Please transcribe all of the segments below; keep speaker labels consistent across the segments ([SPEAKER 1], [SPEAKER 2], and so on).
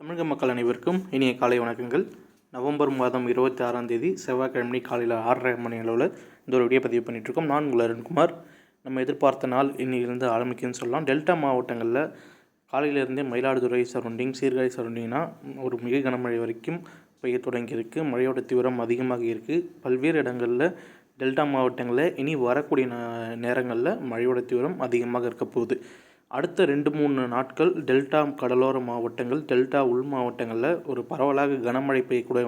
[SPEAKER 1] தமிழக மக்கள் அனைவருக்கும் இனிய காலை வணக்கங்கள். நவம்பர் மாதம் இருபத்தி ஆறாம் தேதி செவ்வாய்க்கிழமை காலையில் ஆறரை மணி அளவில் இந்த ஒரு வீடியோ பதிவு பண்ணிகிட்ருக்கோம் நான் உங்கள் அருண்குமார். நம்ம எதிர்பார்த்த நாள் இன்னிலிருந்து ஆரம்பிக்குன்னு சொல்லலாம். டெல்டா மாவட்டங்களில் காலையிலேருந்தே மயிலாடுதுறை சரௌண்டிங் சீர்காழி சரௌண்டிங்னா ஒரு மிக கனமழை வரைக்கும் பெய்ய தொடங்கியிருக்கு மழையோட தீவிரம் அதிகமாக இருக்குது பல்வேறு இடங்களில் டெல்டா மாவட்டங்களில் இனி வரக்கூடிய ந- நேரங்களில் மழையோட தீவிரம் அதிகமாக இருக்க போகுது. அடுத்த ரெண்டு மூணு நாட்கள் டெல்டா கடலோர மாவட்டங்கள் டெல்டா உள் மாவட்டங்களில் ஒரு பரவலாக கனமழை பெய்யக்கூடிய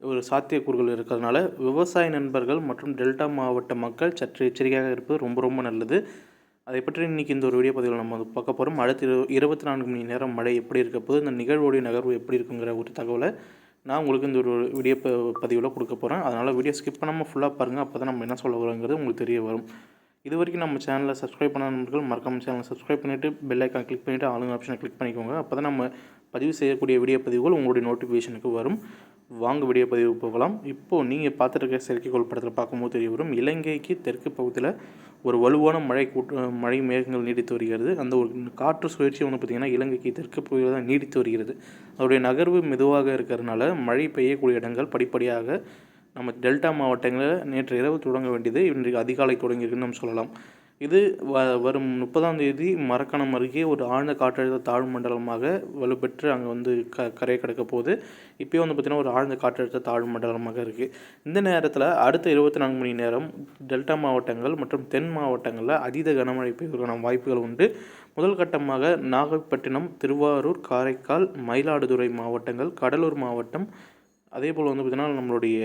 [SPEAKER 1] ஒரு சாத்தியக்கூறுகள் இருக்கிறதுனால விவசாய நண்பர்கள் மற்றும் டெல்டா மாவட்ட மக்கள் சற்று எச்சரிக்கையாக இருப்பது ரொம்ப ரொம்ப நல்லது. அதை பற்றி இன்றைக்கி இந்த ஒரு வீடியோ பதிவில் நம்ம பார்க்க போகிறோம் அடுத்த இரு இருபத்தி நான்கு மணி நேரம் மழை எப்படி இருக்க போகுது இந்த நிகழ்வோடைய நகர்வு எப்படி இருக்குங்கிற ஒரு தகவலை நான் உங்களுக்கு இந்த ஒரு வீடியோ ப பதிவில் கொடுக்க போகிறேன் அதனால் வீடியோ ஸ்கிப் பண்ணாமல் ஃபுல்லாக பாருங்கள் அப்போ தான் நம்ம என்ன சொல்ல வரோங்கிறது உங்களுக்கு தெரிய வரும். இது வரைக்கும் நம்ம சேனலை சப்ஸ்கிரைப் பண்ண நண்பர்கள் மறக்காமல் சேனலை சப்ஸ்கிரைப் பண்ணிவிட்டு பெல் ஐக்கான் கிளிக் பண்ணிவிட்டு ஆளுங்க ஆப்ஷனை கிளிக் பண்ணிக்கோங்க. அப்போ தான் நம்ம பதிவு செய்யக்கூடிய வீடியோ பதிவுகள் உங்களுடைய நோட்டிஃபிகேஷனுக்கு வரும். வாங்க வீடியோ பதிவு போகலாம். இப்போது நீங்கள் பார்த்துருக்க செயற்கைக்கோள் படத்தில் பார்க்கும்போது தெரிய வரும். இலங்கைக்கு தெற்கு பகுதியில் ஒரு வலுவான மழை கூட்ட மழை மேகங்கள் நீடித்து வருகிறது. அந்த ஒரு காற்று சுழற்சி வந்து பார்த்திங்கன்னா இலங்கைக்கு தெற்கு பகுதியில் தான் நீடித்து வருகிறது. அதோடைய நகர்வு மெதுவாக இருக்கிறதுனால மழை பெய்யக்கூடிய இடங்கள் படிப்படியாக நம்ம டெல்டா மாவட்டங்களில் நேற்று இரவு தொடங்க வேண்டியது இன்றைக்கு அதிகாலை தொடங்கியிருக்குன்னு நம்ம சொல்லலாம். இது வ வரும் முப்பதாம் தேதி மரக்கணம் அருகே ஒரு ஆழ்ந்த காற்றழுத்த தாழ்வு மண்டலமாக வலுப்பெற்று அங்கே வந்து க கரையை கடக்க போகுது. இப்போயே வந்து பார்த்திங்கன்னா ஒரு ஆழ்ந்த காற்றழுத்த தாழ்வு மண்டலமாக இருக்குது இந்த நேரத்தில் அடுத்த இருபத்தி நான்கு மணி நேரம் டெல்டா மாவட்டங்கள் மற்றும் தென் மாவட்டங்களில் அதீத கனமழை பெய்வதற்கான வாய்ப்புகள் உண்டு. முதல் கட்டமாக நாகப்பட்டினம் திருவாரூர் காரைக்கால் மயிலாடுதுறை மாவட்டங்கள் கடலூர் மாவட்டம் அதே போல் வந்து பார்த்திங்கன்னா நம்மளுடைய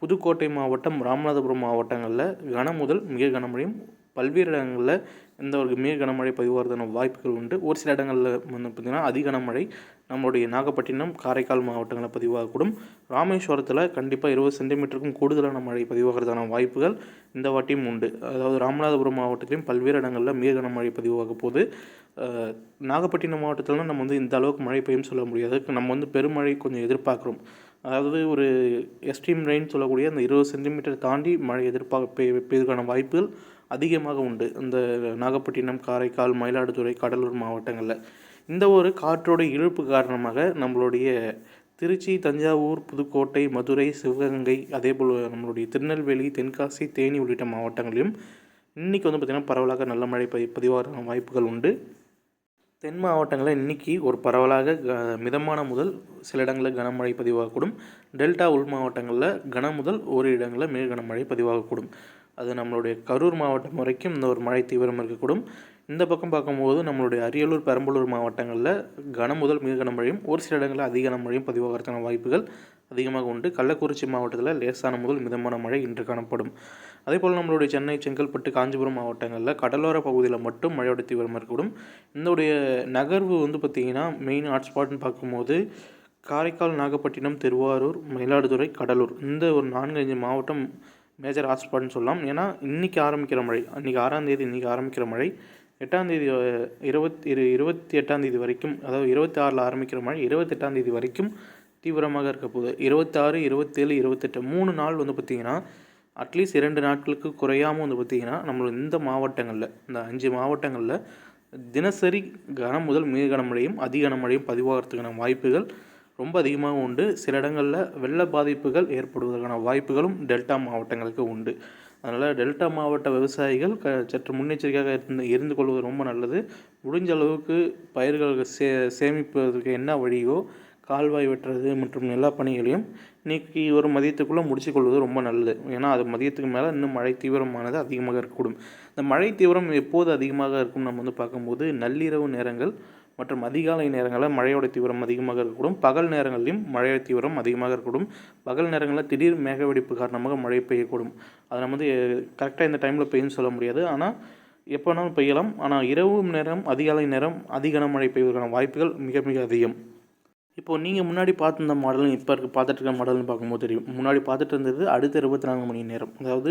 [SPEAKER 1] புதுக்கோட்டை மாவட்டம் ராமநாதபுரம் மாவட்டங்களில் கன முதல் மிக கனமழையும் பல்வேறு இடங்களில் இந்த ஒரு மிக கனமழை பதிவாகிறதான வாய்ப்புகள் உண்டு. ஒரு சில இடங்களில் வந்து பார்த்திங்கன்னா அதிக கனமழை நம்மளுடைய நாகப்பட்டினம் காரைக்கால் மாவட்டங்களில் பதிவாகக்கூடும். ராமேஸ்வரத்தில் கண்டிப்பாக இருபது சென்டிமீட்டருக்கும் கூடுதலான மழை பதிவாகிறதான வாய்ப்புகள் இந்த வாட்டியும் உண்டு. அதாவது ராமநாதபுரம் மாவட்டத்திலையும் பல்வேறு இடங்களில் மிக கனமழை பதிவாக போது நாகப்பட்டினம் மாவட்டத்தில்னா நம்ம வந்து இந்த அளவுக்கு மழை பெய்யும் சொல்ல முடியாது. நம்ம வந்து பெருமழை கொஞ்சம் எதிர்பார்க்குறோம். அதாவது ஒரு எக்ஸ்ட்ரீம் ரெயின் சொல்லக்கூடிய அந்த இருபது சென்டிமீட்டர் தாண்டி மழை எதிர்பார்க்க பெய் பெய்வதற்கான வாய்ப்புகள் அதிகமாக உண்டு. இந்த நாகப்பட்டினம் காரைக்கால் மயிலாடுதுறை கடலூர் மாவட்டங்களில். இந்த ஒரு காற்றோட இழுப்பு காரணமாக நம்மளுடைய திருச்சி தஞ்சாவூர் புதுக்கோட்டை மதுரை சிவகங்கை அதே போல் நம்மளுடைய திருநெல்வேலி தென்காசி தேனி உள்ளிட்ட மாவட்டங்களிலும் இன்றைக்கி வந்து பார்த்திங்கன்னா பரவலாக நல்ல மழை பதி பதிவாக வாய்ப்புகள் உண்டு. தென் மாவட்டங்களில் இன்றைக்கி ஒரு பரவலாக க மிதமான முதல் சில இடங்களில் கனமழை பதிவாகக்கூடும். டெல்டா உள் மாவட்டங்களில் கன முதல் ஒரு இடங்களில் மிக கனமழை பதிவாகக்கூடும். அது நம்மளுடைய கரூர் மாவட்டம் வரைக்கும் இந்த ஒரு மழை தீவிரம் இருக்கக்கூடும். இந்த பக்கம் பார்க்கும்போது நம்மளுடைய அரியலூர் பெரம்பலூர் மாவட்டங்களில் கன முதல் மிக கனமழையும் ஒரு சில இடங்களில் அதிக கனமழையும் பதிவாகிறதுக்கான வாய்ப்புகள் அதிகமாக உண்டு. கள்ளக்குறிச்சி மாவட்டத்தில் லேசான முதல் மிதமான மழை இன்று காணப்படும். அதே போல் நம்மளுடைய சென்னை செங்கல்பட்டு காஞ்சிபுரம் மாவட்டங்களில் கடலோர பகுதியில் மட்டும் மழையோட தீவிரம் இருக்கக்கூடும். இதனுடைய நகர்வு வந்து பார்த்திங்கன்னா மெயின் ஹாட்ஸ்பாட்னு பார்க்கும்போது காரைக்கால் நாகப்பட்டினம் திருவாரூர் மயிலாடுதுறை கடலூர். இந்த ஒரு நான்கு அஞ்சு மாவட்டம் மேஜர் ஹாட்ஸ்பாட்னு சொல்லலாம். ஏன்னா இன்றைக்கி ஆரம்பிக்கிற மழை அன்றைக்கி ஆறாம் தேதி இன்றைக்கி ஆரம்பிக்கிற மழை. எட்டாந்தேதி இருபத்தி இரு இருபத்தி எட்டாந்தேதி வரைக்கும் அதாவது இருபத்தி ஆறில் ஆரம்பிக்கிற மழை இருபத்தெட்டாம் தேதி வரைக்கும் தீவிரமாக இருக்க போகுது. இருபத்தாறு இருபத்தேழு இருபத்தெட்டு மூணு நாள் வந்து பார்த்திங்கன்னா அட்லீஸ்ட் இரண்டு நாட்களுக்கு குறையாமல் வந்து பார்த்திங்கன்னா நம்மளோட இந்த மாவட்டங்களில் இந்த அஞ்சு மாவட்டங்களில் தினசரி கனம் முதல் மிக கனமழையும் அதிக கனமழையும் பதிவாகிறதுக்கான வாய்ப்புகள் ரொம்ப அதிகமாக உண்டு. சில இடங்களில் வெள்ள பாதிப்புகள் ஏற்படுவதற்கான வாய்ப்புகளும் டெல்டா மாவட்டங்களுக்கு உண்டு. அதனால் டெல்டா மாவட்ட விவசாயிகள் க சற்று முன்னெச்சரிக்கையாக இருந்து இருந்து கொள்வது ரொம்ப நல்லது. முடிஞ்ச அளவுக்கு பயிர்களுக்கு சே சேமிப்பதற்கு என்ன வழியோ கால்வாய் வெட்டுறது மற்றும் எல்லா பணிகளையும் இன்னைக்கு ஒரு மதியத்துக்குள்ளே முடிச்சு கொள்வது ரொம்ப நல்லது. ஏன்னா அது மதியத்துக்கு மேலே இன்னும் மழை தீவிரமானது அதிகமாக இருக்கக்கூடும். இந்த மழை தீவிரம் எப்போது அதிகமாக இருக்கும் நம்ம வந்து பார்க்கும்போது நள்ளிரவு நேரங்கள் மற்றும் அதிகாலை நேரங்களில் மழையோட தீவிரம் அதிகமாக இருக்கக்கூடும். பகல் நேரங்களிலும் மழையோட தீவிரம் அதிகமாக இருக்கக்கூடும். பகல் நேரங்களில் திடீர் மேகவெடிப்பு காரணமாக மழை பெய்யக்கூடும். அதை நம்ம வந்து கரெக்டாக இந்த டைமில் பெய்யும்னு சொல்ல முடியாது. ஆனால் எப்போனாலும் பெய்யலாம். ஆனால் இரவு நேரம் அதிகாலை நேரம் அதிக மழை பெய்வதற்கான வாய்ப்புகள் மிக மிக அதிகம். இப்போது நீங்கள் முன்னாடி பார்த்துருந்த மாடலும் இப்போ இருக்க பார்த்துட்டு இருக்க மாடல்னு பார்க்கும்போது தெரியும். முன்னாடி பார்த்துட்டு இருந்தது அடுத்த இருபத்தி நான்கு மணி நேரம். அதாவது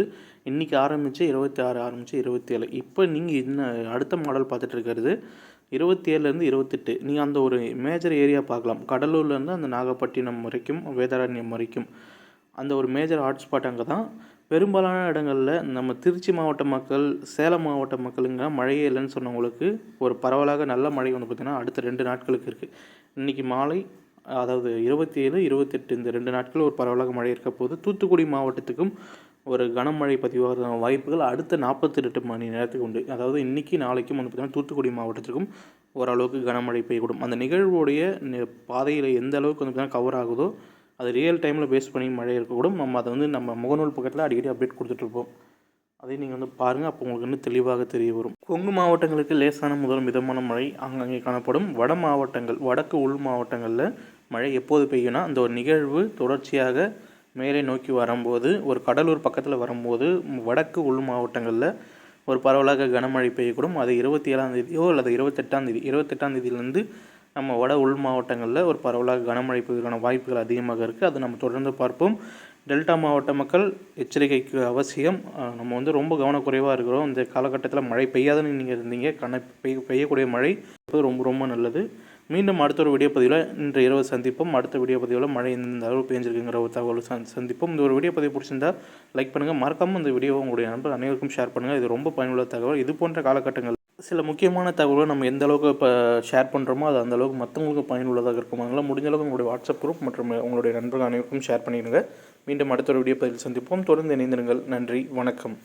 [SPEAKER 1] இன்றைக்கி ஆரம்பித்து இருபத்தி ஆறு ஆரம்பித்து இருபத்தி ஏழு இப்போ நீங்கள் இன்னும் அடுத்த மாடல் பார்த்துட்டு இருக்கிறது இருபத்தி ஏழுலேருந்து இருபத்தெட்டு. நீங்கள் அந்த ஒரு மேஜர் ஏரியா பார்க்கலாம். கடலூர்லேருந்து அந்த நாகப்பட்டினம் வரைக்கும் வேதாரண்யம் வரைக்கும் அந்த ஒரு மேஜர் ஹாட்ஸ்பாட் அங்கே தான். பெரும்பாலான இடங்களில் நம்ம திருச்சி மாவட்ட மக்கள் சேலம் மாவட்ட மக்களுங்க மழையே இல்லைன்னு சொன்னவங்களுக்கு ஒரு பரவலாக நல்ல மழை வந்து பார்த்திங்கன்னா அடுத்த ரெண்டு நாட்களுக்கு இருக்குது இன்றைக்கி மாலை அதாவது இருபத்தி ஏழு இருபத்தெட்டு இந்த ரெண்டு நாட்கள் ஒரு பரவலாக மழை இருக்க போது தூத்துக்குடி மாவட்டத்துக்கும் ஒரு கனமழை பதிவாகிறதான வாய்ப்புகள் அடுத்த நாற்பத்தி எட்டு மணி நேரத்துக்கு உண்டு. அதாவது இன்றைக்கி நாளைக்கும் வந்து பார்த்திங்கன்னா தூத்துக்குடி மாவட்டத்திற்கும் ஓரளவுக்கு கனமழை பெய்யக்கூடும். அந்த நிகழ்வுடைய பாதையில் எந்த அளவுக்கு வந்து பார்த்திங்கன்னா கவர் ஆகுதோ அது ரியல் டைமில் பேஸ் பண்ணி மழை இருக்கக்கூடும். நம்ம அதை வந்து நம்ம முகநூல் பக்கத்தில் அடிக்கடி அப்டேட் கொடுத்துட்ருப்போம் அதையும் நீங்கள் வந்து பாருங்கள் அப்போ உங்களுக்கு இன்னும் தெளிவாக தெரிய வரும். கொங்கு மாவட்டங்களுக்கு லேசான முதல் மிதமான மழை அங்கங்கே காணப்படும். வட மாவட்டங்கள் வடக்கு உள் மாவட்டங்களில் மழை எப்போது பெய்யும்னா அந்த ஒரு நிகழ்வு தொடர்ச்சியாக மேலே நோக்கி வரும்போது ஒரு கடலூர் பக்கத்தில் வரும்போது வடக்கு உள் மாவட்டங்களில் ஒரு பரவலாக கனமழை பெய்யக்கூடும். அது இருபத்தி ஏழாம் தேதியோ அல்லது இருபத்தெட்டாம் தேதி இருபத்தெட்டாம் தேதியிலேருந்து நம்ம வட உள் மாவட்டங்களில் ஒரு பரவலாக கனமழை பெய்வதற்கான வாய்ப்புகள் அதிகமாக இருக்குது அதை நம்ம தொடர்ந்து பார்ப்போம். டெல்டா மாவட்ட மக்கள் எச்சரிக்கைக்கு அவசியம். நம்ம வந்து ரொம்ப கவனக்குறைவாக இருக்கிறோம். இந்த காலகட்டத்தில் மழை பெய்யாதுன்னு நீங்கள் இருந்தீங்க. கன பெய்ய பெய்யக்கூடிய மழை ரொம்ப ரொம்ப நல்லது. மீண்டும் அடுத்த ஒரு வீடியோ பதிவில் இன்று இரவு சந்திப்போம். அடுத்த வீடியோ பதிவில் மழை இந்த அளவு பெஞ்சிருக்குங்கிற ஒரு தகவல் சந்திப்போம். இந்த ஒரு வீடியோ பதிவு பிடிச்சிருந்தா லைக் பண்ணுங்கள் மறக்காமல் இந்த வீடியோவை உங்களுடைய நண்பர் அனைவருக்கும் ஷேர் பண்ணுங்கள் இது ரொம்ப பயனுள்ள தகவல். இது போன்ற காலகட்டங்கள் சில முக்கியமான தகவலை நம்ம எந்த அளவுக்கு இப்போ ஷேர் பண்ணுறோமோ அது அந்த அளவுக்கு மற்றவங்களுக்கு பயனுள்ளதாக இருக்கும். அதனால் முடிஞ்ச அளவுக்கு உங்களுடைய வாட்ஸ்அப் குரூப் மற்றும் உங்களுடைய நண்பர்கள் அனைவருக்கும் ஷேர் பண்ணிடுங்க. மீண்டும் அடுத்த ஒரு வீடியோ பதில் சந்திப்போம். தொடர்ந்து இணைந்திருங்கள். நன்றி. வணக்கம்.